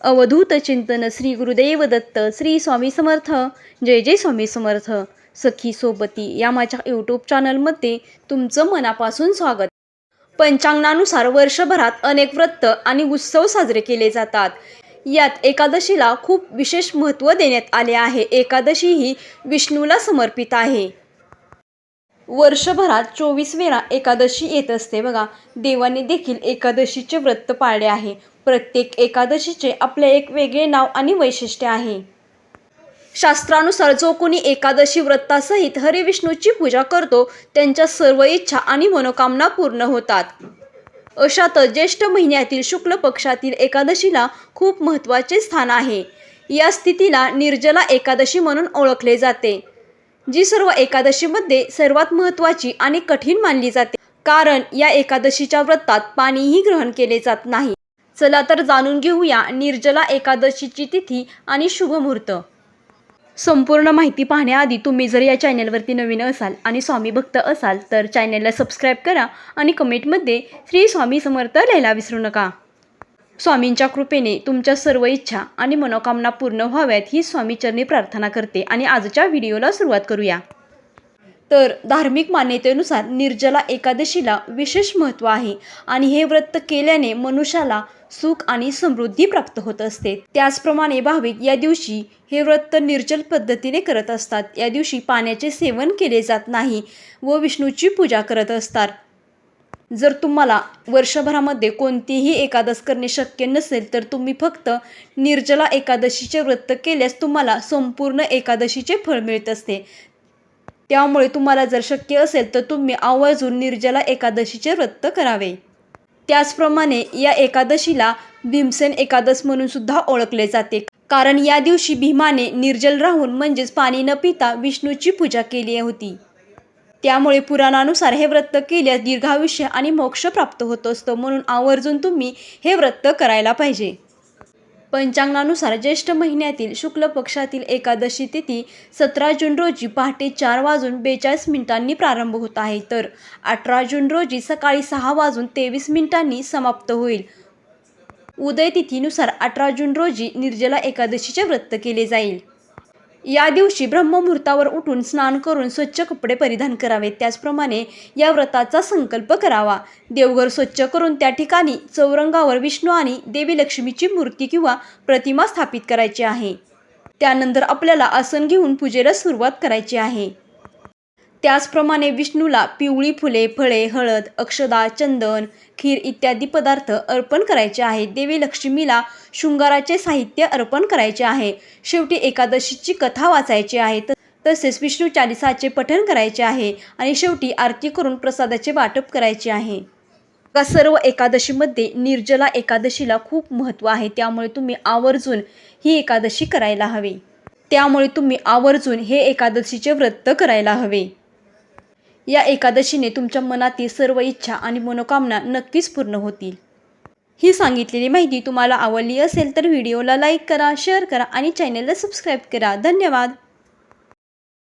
अवधूत चिंतन श्री गुरुदेव दत्त श्री स्वामी समर्थ. जय जय स्वामी समर्थ. सखी सोबती या माझ्या यूट्यूब चॅनलमध्ये तुमचं मनापासून स्वागत. पंचांगणानुसार वर्षभरात अनेक व्रत आणि उत्सव साजरे केले जातात. यात एकादशीला खूप विशेष महत्त्व देण्यात आले आहे. एकादशी ही विष्णूला समर्पित आहे. वर्षभरात चोवीस वेळा एकादशी येत असते. बघा देवाने देखील एकादशीचे व्रत पाळले आहे. प्रत्येक एकादशीचे आपले एक वेगळे नाव आणि वैशिष्ट्य आहे. शास्त्रानुसार जो कोणी एकादशी व्रतासहित हरिविष्णूची पूजा करतो त्यांच्या सर्व इच्छा आणि मनोकामना पूर्ण होतात. अशातच ज्येष्ठ महिन्यातील शुक्ल पक्षातील एकादशीला खूप महत्त्वाचे स्थान आहे. या स्थितीला निर्जला एकादशी म्हणून ओळखले जाते. जी सर्व एकादशीमध्ये सर्वात महत्त्वाची आणि कठीण मानली जाते. कारण या एकादशीच्या व्रतात पाणीही ग्रहण केले जात नाही. चला तर जाणून घेऊया निर्जला एकादशीची तिथी आणि शुभ मुहूर्त. संपूर्ण माहिती पाहण्याआधी तुम्ही जर या चॅनलवरती नवीन असाल आणि स्वामी भक्त असाल तर चॅनलला सबस्क्राईब करा आणि कमेंटमध्ये श्री स्वामी समर्थ लिहायला विसरू नका. स्वामींच्या कृपेने तुमच्या सर्व इच्छा आणि मनोकामना पूर्ण व्हाव्यात ही स्वामीचरणी प्रार्थना करते. आणि आजच्या व्हिडिओला सुरुवात करूया. तर धार्मिक मान्यतेनुसार निर्जला एकादशीला विशेष महत्त्व आहे. आणि हे व्रत केल्याने मनुष्याला सुख आणि समृद्धी प्राप्त होत असते. त्याचप्रमाणे भाविक या दिवशी हे व्रत निर्जल पद्धतीने करत असतात. या दिवशी पाण्याचे सेवन केले जात नाही व विष्णूची पूजा करत असतात. जर तुम्हाला वर्षभरामध्ये कोणतीही एकादश करणे शक्य नसेल तर तुम्ही फक्त निर्जला एकादशीचे व्रत केल्यास तुम्हाला संपूर्ण एकादशीचे फळ मिळत असते. त्यामुळे तुम्हाला जर शक्य असेल तर तुम्ही आवर्जून निर्जला एकादशीचे व्रत करावे. त्याचप्रमाणे या एकादशीला भीमसेन एकादश म्हणून सुद्धा ओळखले जाते. कारण या दिवशी भीमाने निर्जल राहून म्हणजेच पाणी न पिता विष्णूची पूजा केली होती. त्यामुळे पुराणानुसार हे व्रत केल्यास दीर्घायुष्य आणि मोक्ष प्राप्त होत असतो. म्हणून आवर्जून तुम्ही हे व्रत करायला पाहिजे. पंचांगानुसार ज्येष्ठ महिन्यातील शुक्ल पक्षातील एकादशी तिथी सतरा जून रोजी पहाटे चार वाजून बेचाळीस मिनिटांनी प्रारंभ होत आहे. तर अठरा जून रोजी सकाळी सहा वाजून तेवीस मिनिटांनी समाप्त होईल. उदय तिथीनुसार अठरा जून रोजी निर्जला एकादशीचे व्रत केले जाईल. या दिवशी ब्रह्ममुहूर्तावर उठून स्नान करून स्वच्छ कपडे परिधान करावे. त्याचप्रमाणे या व्रताचा संकल्प करावा. देवघर स्वच्छ करून त्या ठिकाणी चौरंगावर विष्णू आणि देवी लक्ष्मीची मूर्ती किंवा प्रतिमा स्थापित करायची आहे. त्यानंतर आपल्याला आसन घेऊन पूजेला सुरुवात करायची आहे. त्याचप्रमाणे विष्णूला पिवळी फुले फळे हळद अक्षदा चंदन खीर इत्यादी पदार्थ अर्पण करायचे आहे. देवी लक्ष्मीला शृंगाराचे साहित्य अर्पण करायचे आहे. शेवटी एकादशीची कथा वाचायची आहे. तसेच विष्णू चालिसाचे पठण करायचे आहे आणि शेवटी आरती करून प्रसादाचे वाटप करायचे आहे. का सर्व एकादशीमध्ये निर्जला एकादशीला खूप महत्त्व आहे. त्यामुळे तुम्ही आवर्जून ही एकादशी करायला हवी. त्यामुळे तुम्ही आवर्जून हे एकादशीचे व्रत करायला हवे. या एकादशीने तुमच्या मनातील सर्व इच्छा आणि मनोकामना नक्कीच पूर्ण होतील. ही सांगितलेली माहिती तुम्हाला आवडली असेल तर व्हिडिओला लाईक करा शेअर करा आणि चॅनलला सबस्क्राईब करा. धन्यवाद!